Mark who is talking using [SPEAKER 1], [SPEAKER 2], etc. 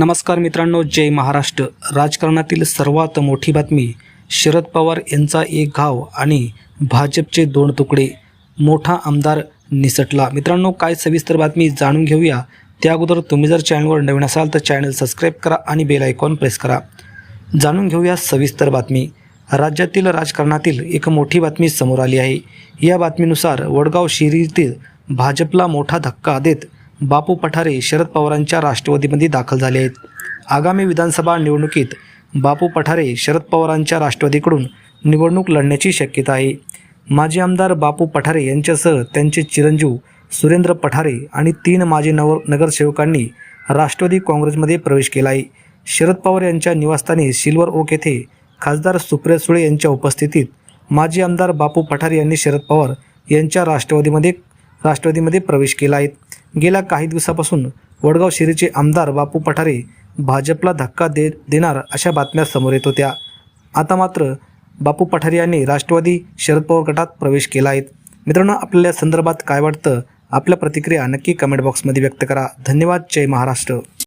[SPEAKER 1] नमस्कार मित्रांनो जय महाराष्ट्र. राजकारणातील सर्वात मोठी बातमी शरद पवार यांचा एक घाव आणि भाजपचे दोन तुकडे. मोठा आमदार निसटला. मित्रांनो काय सविस्तर बातमी जाणून घेऊया. त्या अगोदर तुम्ही जर चॅनलवर नवीन असाल तर चॅनल सबस्क्राईब करा आणि बेल आयकॉन प्रेस करा. जाणून घेऊया सविस्तर बातमी. राज्यातील राजकारणातील एक मोठी बातमी समोर आली आहे. या बातमीनुसार वडगाव शिरीतील भाजपला मोठा धक्का देत बापू पठारे शरद पवारांच्या राष्ट्रवादीमध्ये दाखल झाले आहेत. आगामी विधानसभा निवडणुकीत बापू पठारे शरद पवारांच्या राष्ट्रवादीकडून निवडणूक लढण्याची शक्यता आहे. माजी आमदार बापू पठारे यांच्यासह त्यांचे चिरंजीव सुरेंद्र पठारे आणि तीन माजी नवर नगरसेवकांनी राष्ट्रवादी काँग्रेसमध्ये प्रवेश केला आहे. शरद पवार यांच्या निवासस्थानी सिल्वर ओक येथे खासदार सुप्रिया सुळे यांच्या उपस्थितीत माजी आमदार बापू पठारे यांनी शरद पवार यांच्या राष्ट्रवादीमध्ये राष्ट्रवादीमध्ये प्रवेश केला आहे. गेल्या काही दिवसापासून वडगाव शिरीचे आमदार बापू पठारे भाजपला धक्का दे देणार अशा बातम्या समोर येत होत्या. आता मात्र बापू पठारे यांनी राष्ट्रवादी शरद पवार गटात प्रवेश केला आहे. मित्रांनो आपल्याला या संदर्भात काय वाटतं? आपल्या प्रतिक्रिया नक्की कमेंट बॉक्समध्ये व्यक्त करा. धन्यवाद. जय महाराष्ट्र.